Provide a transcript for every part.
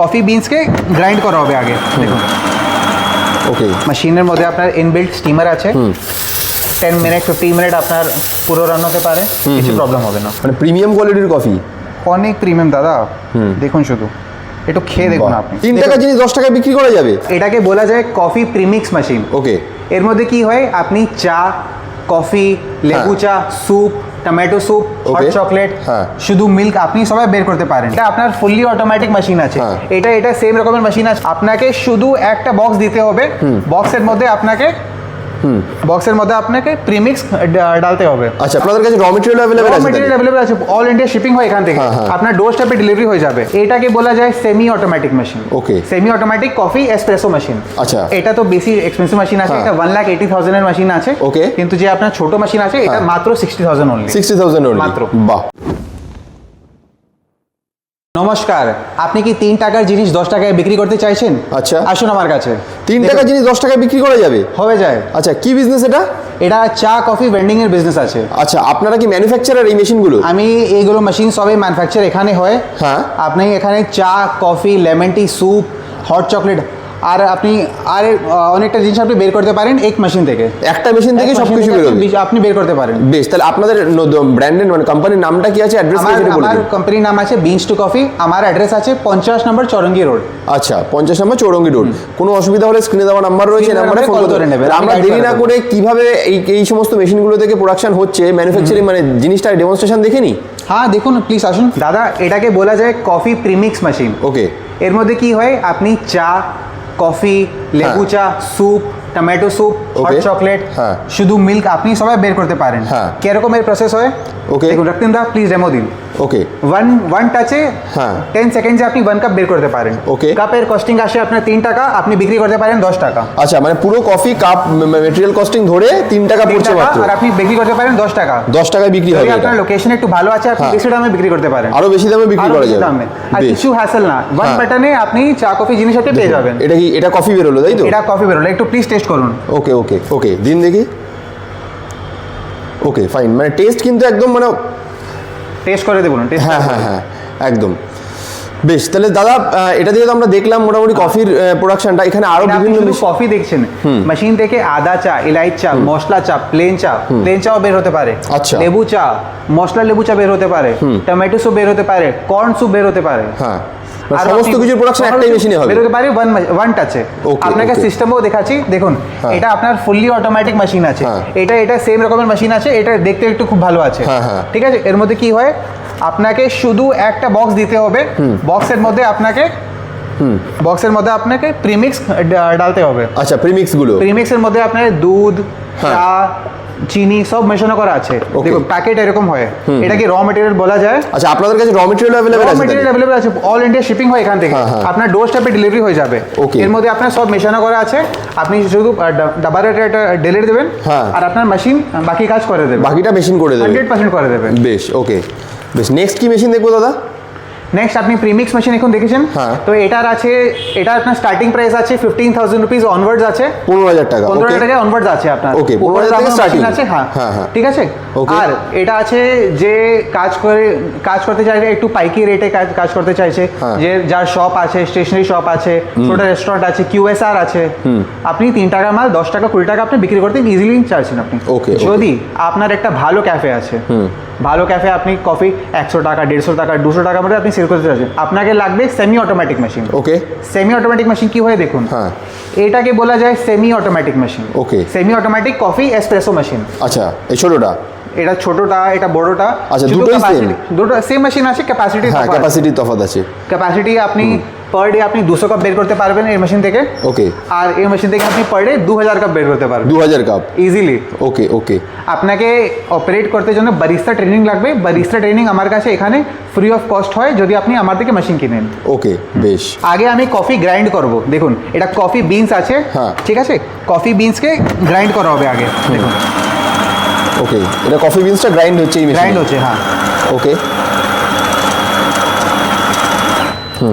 Coffee বিনসকে grind করা হবে আগে দেখুন। ওকে মেশিনের মধ্যে আপনার ইনবিল্ট স্টিমার আছে। টেন মিনিট ফিফটিন মিনিট আপনার পুরো রান হতে পারে কিছু প্রবলেম হবে না। মানে প্রিমিয়াম কোয়ালিটির কফি? অনেক প্রিমিয়াম দাদা। দেখুন শুধু। একটু খেয়ে দেখুন আপনি। তিন টাকা জিনিস দশ টাকায় বিক্রি করা যাবে? এটাকে বলা যায় কফি প্রিমিক্স মেশিন ওকে এর মধ্যে কি হয়? আপনি চা কফি লেবু চা soup tomato soup hot chocolate. শুধু মিল্ক আপনি সবাই বের করতে পারেন। এটা আপনার ফুললি অটোমেটিক মেশিন আছে। হ্যাঁ। এটা এটা সেম রকমের মেশিন আছে। আপনাকে শুধু একটা বক্স দিতে হবে। বক্সের মধ্যে আপনাকে বক্সের মধ্যে আপনাকে প্রিমিক্স ডালতে হবে আচ্ছা আপনাদের কাছে র মেটেরিয়াল অ্যাভেলেবেল আছে মেটেরিয়াল তাহলে? অ্যাভেলেবল আছে অল ইন্ডিয়া শিপিং হয় এখান থেকে হ্যাঁ, হ্যাঁ। আপনার ডোর স্টেপে ডেলিভারি হয়ে যাবে এটাকে বলা যায় semi automatic machine okay semi automatic coffee espresso machine আচ্ছা। এটা তো বেশি এক্সপেন্সিভ মেশিন আছে হ্যাঁ। এটা ওয়ান লাখ এইটি থাউজেন্ডের মেশিন আছে ওকে কিন্তু যে আপনার ছোট মেশিন আছে এটা। মাত্র sixty thousand only sixty thousand মাত্র। বাহ নমস্কার আপনি কি তিন টাকার জিনিস দশ টাকায় বিক্রি করতে চাইছেন? আচ্ছা। আসুন আমার কাছে। তিন টাকার জিনিস দশ টাকায় বিক্রি করা যাবে? হবে যায়। আচ্ছা কি বিজনেস এটা? এটা চা কফি ভেন্ডিং এর বিজনেস আছে। আচ্ছা আপনারা কি ম্যানুফ্যাকচারার এই মেশিনগুলো আমি এইগুলো মেশিন সবই ম্যানুফ্যাকচার এখানে হয়। হ্যাঁ। আপনি এখানে চা coffee lemon tea soup hot chocolate আর আপনি আর অনেকটা জিনিস আপনি বের করতে পারেন এক মেশিন থেকে। একটা মেশিন থেকে সব কিছু বেরোবে। আপনি- বের করতে পারেন। বেশ তাহলে আপনাদের ব্র্যান্ডের মানে কোম্পানির নামটা কি আছে? অ্যাড্রেস কি আমার বলে আমার কোম্পানির নাম আছে বিনস টু কফি আমার অ্যাড্রেস আছে পঞ্চাশ নম্বর চরঙ্গি রোড আচ্ছা পঞ্চাশ নম্বর চৌরঙ্গি রোড কোনো অসুবিধা হলে স্ক্রিনে দেওয়া নাম্বার রয়েছে নাম্বারে ফোন করে নেবেন, নেবেন আমি আমরা দেরি না করে কীভাবে এই এই সমস্ত মেশিনগুলো থেকে প্রোডাকশন হচ্ছে? ম্যানুফ্যাকচারিং মানে জিনিসটা ডেমনস্ট্রেশন দেখে নি হ্যাঁ দেখুন প্লিজ আসুন। দাদা এটাকে বলা যায় কফি প্রিমিক্স মেশিন ওকে এর মধ্যে কি হয়? আপনি চা কফি লেবু হ্যাঁ। চা soup tomato soup hot Okay. Chocolate হ্যাঁ। শুধু মিল্ক আপনি সবাই বের করতে পারেন হ্যাঁ। কীরকম এর প্রসেস হয় Okay. দেখুন রক্তিম দা প্লিজ ডেমো দিন ওকে ওয়ান ওয়ান টাচে হ্যাঁ। টেন সেকেন্ডে আপনি ওয়ান কাপ বের করতে পারেন। Okay. কাপের কস্টিং আসে আপনার তিন টাকা আপনি বিক্রি করতে পারেন দশ টাকা। আচ্ছা মানে পুরো কফি কাপ মেটেরিয়াল কস্টিং ধরে তিন টাকা পড়ছে মাত্র। আর আপনি বিক্রি করতে পারেন দশ টাকা। দশ টাকায় বিক্রি হবে আপনার লোকেশন একটু ভালো আছে আপনি হ্যাঁ। বেশি দামে বিক্রি করতে পারেন। আরও বেশি দামে বিক্রি করা যাবে। দামে। আর। কিছু হ্যাসেল না। ওয়ান হ্যাঁ। প্যাটার্নে আপনি চা কফি জিনিস আপনি পেয়ে যাবেন। এটা কি এটা কফি বেরোলো তাই তো? এটা কফি বেরোলো। একটু প্লিজ টেস্ট করুন। ওকে ওকে ওকে দিন দেখি। ওকে ফাইন মানে টেস্ট কিন্তু একদম মানে টেস্ট করে দেবো হ্যাঁ হ্যাঁ হ্যাঁ একদম। বেশ তাহলে দাদা এটা দিয়ে তো আমরা দেখলাম মোটামুটি কফির প্রোডাকশনটা এখানে আরও বিভিন্ন কফি দেখছেন। মেশিন থেকে আদা চা ইলাইচ চা মশলা চা প্লেন চা প্লেন চাও বের হতে পারে। আচ্ছা। লেবু চা মশলা লেবু চা বের হতে পারে। টমেটো সুপ বের হতে পারে। কর্ন সুপ বের হতে পারে। হ্যাঁ। সমস্ত কিছুর প্রোডাকশন একটাই মেশিনে হবে। বের হতে পারে ওয়ান ওয়ান টাচে আপনাকে সিস্টেমও দেখাচ্ছি দেখুন হ্যাঁ। এটা আপনার ফুললি অটোমেটিক মেশিন আছে। হ্যাঁ। এটা এটা সেম রকমের মেশিন আছে এটা দেখতে একটু খুব ভালো আছে। হ্যাঁ। ঠিক আছে? এর মধ্যে কি হয়? আপনাকে শুধু একটা বক্স দিতে হবে। বক্সের মধ্যে আপনাকে বক্সের মধ্যে আপনাকে প্রিমিক্স ডালতে হবে। আচ্ছা প্রিমিক্সগুলো। প্রিমিক্সের মধ্যে আপনার দুধ। চা চিনি সব মেশানো করা আছে. দেখুন প্যাকেট এরকম হয়। এটা কি র মেটেরিয়াল বলা যায়? আচ্ছা আপনাদের কাছে র মেটেরিয়াল অ্যাভেলেবেল আছে মেটেরিয়াল তাহলে? অ্যাভেলেবল আছে অল ইন্ডিয়া শিপিং হয় এখান থেকে। হ্যাঁ, হ্যাঁ। আপনার ডোর স্টেপে ডেলিভারি হয়ে যাবে. এর মধ্যে আপনার সব মেশানো করা আছে। আপনি শুধু ডাবার একটা ডেলিভারি দেবেন। আর আপনার মেশিন বাকি কাজ করে দেবে বাকিটা মেশিন করে দেবে হান্ড্রেড পার্সেন্ট করে দেবে বেশ ওকে বেশ নেক্সট কি মেশিন দেখব দাদা? নেক্সট আপনি প্রিমিক্স মেশিন এখন দেখেছেন? হ্যাঁ। তো এটার আছে এটা আপনার স্টার্টিং প্রাইস আছে ফিফটিন থাউজেন্ড রুপিস অনওয়ার্ডস আছে। পনেরো হাজার টাকা পনেরো ওকে হাজার টাকা অনওয়ার্ডস আছে আপনার। 15,000 থেকে আপনার starting। machine আছে হ্যাঁ। হ্যাঁ, হ্যাঁ। ঠিক আছে? আর এটা আছে যে কাজ করে কাজ করতে চাইছে একটু পাইকি রেটে কাজ কাজ করতে চাইছে। হ্যাঁ। যে যার শপ আছে স্টেশনারি শপ আছে ছোট রেস্টুরেন্ট আছে কিউএসআর আছে। আপনি তিন টাকা মাল দশ টাকা কুড়ি টাকা আপনি বিক্রি করতে ইজিলি চাইছেন আপনি। Okay. যদি আপনার একটা ভালো ক্যাফে আছে ভালো ক্যাফে আপনি কফি একশো টাকা দেড়শো টাকা দুশো টাকা মধ্যে আপনি সেল করতে চাচ্ছেন আপনাকে লাগবে semi automatic machine okay semi automatic machine কি হয় দেখুন? হ্যাঁ। এটাকে বলা যায় semi automatic machine okay semi automatic coffee espresso machine আচ্ছা এই ছোটটা? এটা ছোটটা এটা বড়টা। আচ্ছা, দুটোই capacity- দুটো সেম মেশিন আছে ক্যাপাসিটি হ্যাঁ ক্যাপাসিটি তফাৎ আছে। ক্যাপাসিটি আপনি পার ডে আপনি দুশো কাপ বের করতে পারবেন এই মেশিন থেকে। ওকে আর এই মেশিন থেকে আপনি পার ডে দু হাজার কাপ বের করতে পারবেন। দু হাজার কাপ ইজিলি ওকে ওকে আপনাকে অপারেট করতে জন্য বারিস্তা ট্রেনিং লাগবে। বারিস্তা ট্রেনিং আমার কাছে এখানে ফ্রি অফ কস্ট হয় যদি আপনি আমার থেকে মেশিন কিনেন। ওকে বেশ। আগে আমি কফি গ্রাইন্ড করব। দেখুন এটা কফি বিনস আছে। হ্যাঁ। ঠিক আছে? কফি বিনসকে গ্রাইন্ড করা হবে আগে। দেখুন। ওকে এটা কফি বিনসটা গ্রাইন্ড হচ্ছে এই গ্রাইন্ড হচ্ছে হ্যাঁ। ওকে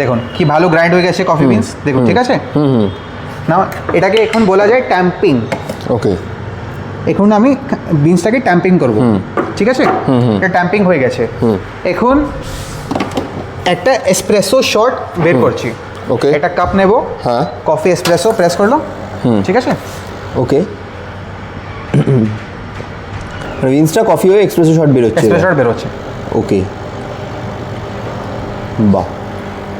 দেখুন কি ভালো গ্রাইন্ড হয়ে গেছে কফি বিনস দেখুন ঠিক আছে? হুম হুম। না এটাকে এখন বলা যায় ট্যাম্পিং ওকে এখন আমি বিনসটাকে ট্যাম্পিং করব। ঠিক আছে? এটা ট্যাম্পিং হয়ে গেছে। এখন একটা এসপ্রেসো শট বের করছি। ওকে একটা কাপ নেব। হ্যাঁ। কফি এসপ্রেসো প্রেস করল ঠিক আছে? ওকে ইনস্টা কফি হয়ে এক্সপ্রেসো শট বেরোচ্ছে এসপ্রেসো শট বেরোচ্ছে। ওকে বাহ।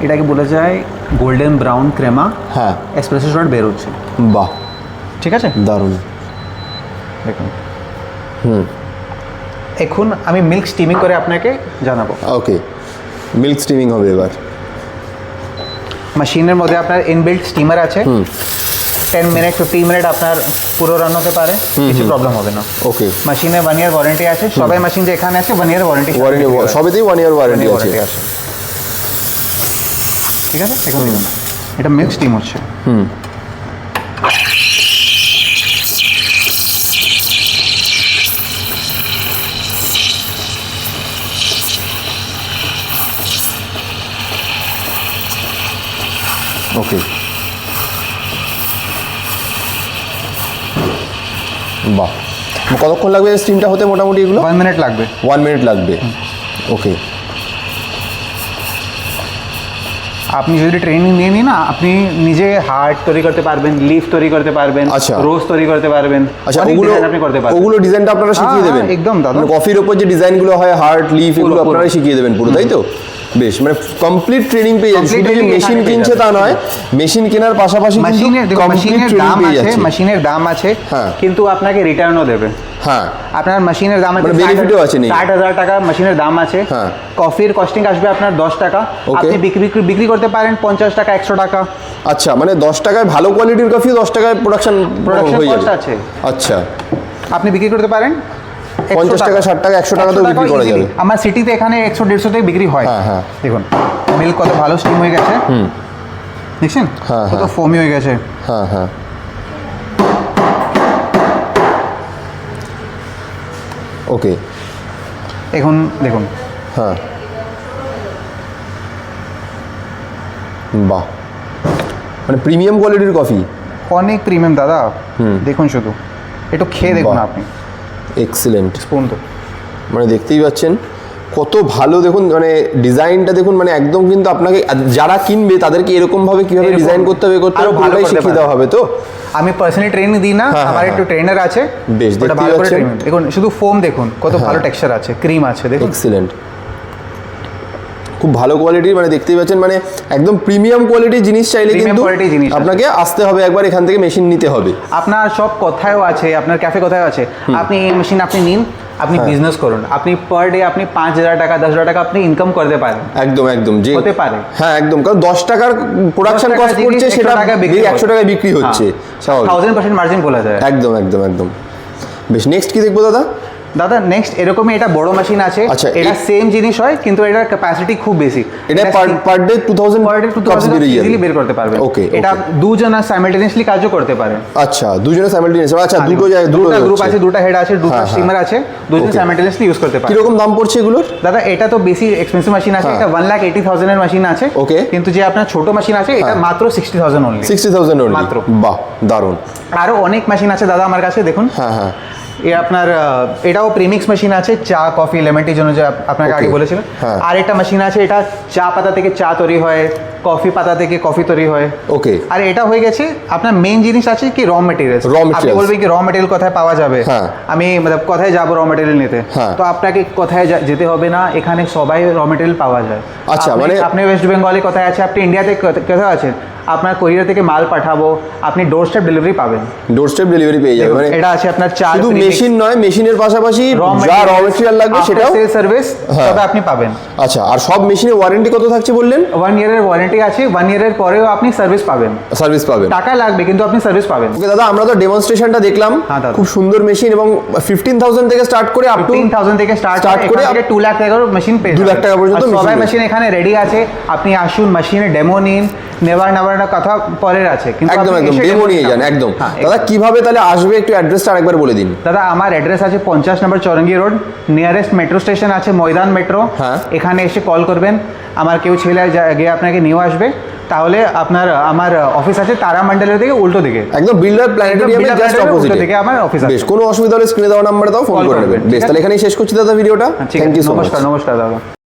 এটাকে বলা যায় গোল্ডেন ব্রাউন ক্রেমা হ্যাঁ। এসপ্রেসো শট বেরোচ্ছে বাহ। ঠিক আছে? দারুণ। দেখুন। হুম। এখন আমি মিল্ক স্টিমিং করে আপনাকে জানাব। ওকে মিল্ক স্টিমিং হবে এবার। মেশিনের মধ্যে আপনার ইনবিল্ট স্টিমার আছে। টেন মিনিট ফিফটিন মিনিট আপনার পুরো রান হতে পারে। কিছু প্রবলেম হবে না। ওকে মেশিনে ওয়ান ইয়ার ওয়ারেন্টি আছে। সবাই মেশিন যে এখানে আছে ওয়ান ইয়ার ওয়ারেন্টি ওয়ারেন্টি সবেতেই ওয়ান ইয়ার ওয়ারেন্টি আছে। ঠিক আছে? এখন এটা মিল্ক স্টিম হচ্ছে। ওকে বাহ। কতক্ষণ লাগবে স্টিমটা হতে মোটামুটি এগুলো? ওয়ান মিনিট লাগবে। ওয়ান মিনিট লাগবে। ওকে আপনি যদি ট্রেনিং নিয়ে নিন না আপনি নিজে হার্ট তৈরি করতে পারবেন লিফ তৈরি করতে পারবেন আচ্ছা। রোজ তৈরি করতে পারবেন আচ্ছা ওগুলো আপনি করতে পারবেন। ওগুলো ডিজাইনটা আপনারা শিখিয়ে হ্যাঁ, দেবেন। একদম দাদা। মানে কফির উপর যে ডিজাইনগুলো হয় হার্ট লিফ এগুলো আপনারা শিখিয়ে দেবেন পুরো তাই তো? বেশ মানে কমপ্লিট ট্রেনিং পেয়ে যাচ্ছে শুধু যে মেশিন কিনছে তা নয় মেশিন কেনার পাশাপাশি মেশিনের মেশিনের দাম আছে মেশিনের দাম আছে। কিন্তু আপনাকে রিটার্নও দেবে হ্যাঁ আপনার মেশিনের দাম আছে মানে benefit আছে? ষাট হাজার টাকা মেশিনের দাম আছে হ্যাঁ। কফির কস্টিং আসবে আপনার দশ টাকা. আপনি বিক্রি বিক্রি- করতে পারেন পঞ্চাশ টাকা একশো টাকা আচ্ছা মানে দশ টাকায় ভালো কোয়ালিটির কফি দশ টাকায় প্রোডাকশন cost যাবে আছে। আচ্ছা আপনি বিক্রি করতে পারেন 100 পঞ্চাশ টাকা, 60 টাকা, 100 টাকাতেও 100 বিক্রি করা। যাবে। আমার সিটিতে এখানে একশো দেড়শো থেকে বিক্রি হয়। হ্যাঁ, হ্যাঁ। দেখুন মিল্ক কত ভালো স্টিম হয়ে গেছে। দেখছেন? হ্যাঁ, কত হ্যাঁ। ফোমি হয়ে গেছে। হ্যাঁ হ্যাঁ। ওকে। এখন দেখুন। হ্যাঁ। বাহ। মানে প্রিমিয়াম কোয়ালিটির কফি অনেক প্রিমিয়াম দাদা। দেখুন শুধু। একটু খেয়ে দেখুন আপনি। এক্সিলেন্ট মানে দেখতেই পাচ্ছেন কত ভালো দেখুন মানে ডিজাইনটা দেখুন মানে একদম কিন্তু আপনাকে যারা কিনবে তাদেরকে এরকম ভাবে কীভাবে ডিজাইন করতে হবে করতে হবে ভালোই শিখিয়ে দেওয়া হবে তো? আমি পার্সোনালি ট্রেনিং দিই না হ্যাঁ, আমার হ্যাঁ, একটু ট্রেনার আছে। বেশ, পাচ্ছেন। দেখুন শুধু ফোম দেখুন কত ভালো হ্যাঁ। টেক্সচার আছে ক্রিম আছে দেখুন। এক্সিলেন্ট খুব ভালো কোয়ালিটির মানে দেখতেই পাচ্ছেন মানে একদম প্রিমিয়াম কোয়ালিটির জিনিস চাইলে কিন্তু আপনাকে আসতে হবে একবার এখান থেকে মেশিন নিতে হবে। আপনার সব কথায়ও আছে আপনার ক্যাফে কথায়ও আছে। আপনি এই মেশিন আপনি নিন আপনি হ্যাঁ। বিজনেস করুন। আপনি পার ডে আপনি পাঁচ হাজার টাকা দশ হাজার টাকা আপনি ইনকাম করতে পারেন। একদম একদম যে হতে পারে। হ্যাঁ একদম কারণ দশ টাকার প্রোডাকশন কস্ট করছে সেটা একশো হয়। টাকায় বিক্রি হচ্ছে থাউজেন্ড পার্সেন্ট মার্জিন বলা যায়। একদম একদম একদম। বেশ নেক্সট কি দেখব দাদা? দাদা নেক্সট এরকমই এটা বড় মেশিন আছে। আচ্ছা, এটা সেম জিনিস হয় কিন্তু এটার ক্যাপাসিটি খুব বেশি। এটা per day two thousand per day two thousand easily বের করতে পারবে। ওকে এটা দুজন সাইমালটেনিয়াসলি কাজও করতে পারে। আচ্ছা দুজনে সাইমালটেনিয়াস আচ্ছা দুটো জায়গায় দুটো দুটো গ্রুপ আছে দুটো হেড আছে দুটো হ্যাঁ, হ্যাঁ। স্টিমার আছে দুজন সাইমালটেনিয়াসলি ইউজ করতে পারে। কীরকম দাম পড়ছে এগুলোর? দাদা এটা তো বেশি এক্সপেন্সিভ মেশিন আছে হ্যাঁ। এটা ওয়ান লাখ এইটি থাউজেন্ডের মেশিন আছে। ওকে কিন্তু যে আপনার ছোট মেশিন আছে এটা হ্যাঁ। মাত্র sixty thousand only sixty thousand মাত্র। বাহ দারুণ আরও অনেক মেশিন আছে দাদা আমার কাছে দেখুন। হ্যাঁ হ্যাঁ। এ আপনার এটাও প্রিমিক্স মেশিন আছে চা কফি লেমন টির জন্য যে আপ- আপনাকে আগে. বলেছিলাম। হ্যাঁ। আর একটা মেশিন আছে এটা চা পাতা থেকে চা তৈরি হয় কফি পাতা থেকে কফি তৈরি হয়। ওকে আর এটা হয়ে গেছে আপনার মেইন জিনিস আছে কি র মেটেরিয়াল Raw আপনি বলবেন কি র মেটেরিয়াল কোথায় পাওয়া যাবে? হ্যাঁ। আমি মানে কোথায় যাব র মেটেরিয়াল নিতে? হ্যাঁ। তো আপনাকে কোথায় যেতে হবে না এখানে সবাই র মেটেরিয়াল পাওয়া যায়। আচ্ছা, মানে- আপনি ওয়েস্ট বেঙ্গলে কোথায় আছে আপনি ইন্ডিয়াতে কোথায় আছেন? আপনার কোরিয়ার থেকে মাল পাঠাবো আপনি ডোর স্টেপ ডেলিভারি পাবেন। ডোর স্টেপ ডেলিভারি পেয়ে যাবে। মানে এটা আছে আপনার চার শুধু মেশিন নয় মেশিনের পাশাপাশি যা র মেটেরিয়াল লাগবে সেটাও সেল সার্ভিস হ্যাঁ। তবে আপনি পাবেন। আচ্ছা আর সব মেশিনের ওয়ারেন্টি কত থাকছে বললেন? ওয়ান ইয়ারের ওয়ারেন্টি আছে ওয়ান ইয়ারের পরেও আপনি সার্ভিস পাবেন। সার্ভিস পাবেন। টাকা লাগবে কিন্তু আপনি সার্ভিস পাবেন। ওকে দাদা আমরা তো ডেমনস্ট্রেশনটা দেখলাম। হ্যাঁ, খুব সুন্দর মেশিন এবং ফিফটিন থাউজেন্ড থেকে স্টার্ট করে আপ টু থাউজেন্ড থেকে স্টার্ট করে থেকে টু লাখ টাকার মেশিন পেয়ে দু লাখ টাকা পর্যন্ত সবাই মেশিন এখানে রেডি আছে। আপনি আসুন মেশিনে ডেমো নিন। নেবার নেবার কথা পরের আছে কিন্তু একদম একদম ডেমো নিয়ে যান একদম। হ্যাঁ, দাদা কীভাবে তাহলে আসবে একটু অ্যাড্রেসটা আরেকবার বলে দিন? দাদা আমার অ্যাড্রেস আছে পঞ্চাশ number Chowringhee road nearest metro station আছে ময়দান মেট্রো হ্যাঁ। এখানে এসে কল করবেন। আমার কেউ ছেলে গিয়ে আপনাকে নিয়ে আসবে। তাহলে আপনার আমার অফিস আছে তারা মন্ডলের দিকে উল্টো দিকে। একদম বিল্ডার প্ল্যানেটোরিয়ামের জাস্ট অপোজিটে উল্টো আমার অফিস আছে। বেশ কোনো অসুবিধা হলে স্ক্রিনে দেওয়া নাম্বারে দাও ফোন করে নেবেন। বেশ তাহলে এখানেই শেষ করছি দাদা ভিডিওটা থ্যাংক ইউ সো মাচ নমস্কার নমস্কার দাদা।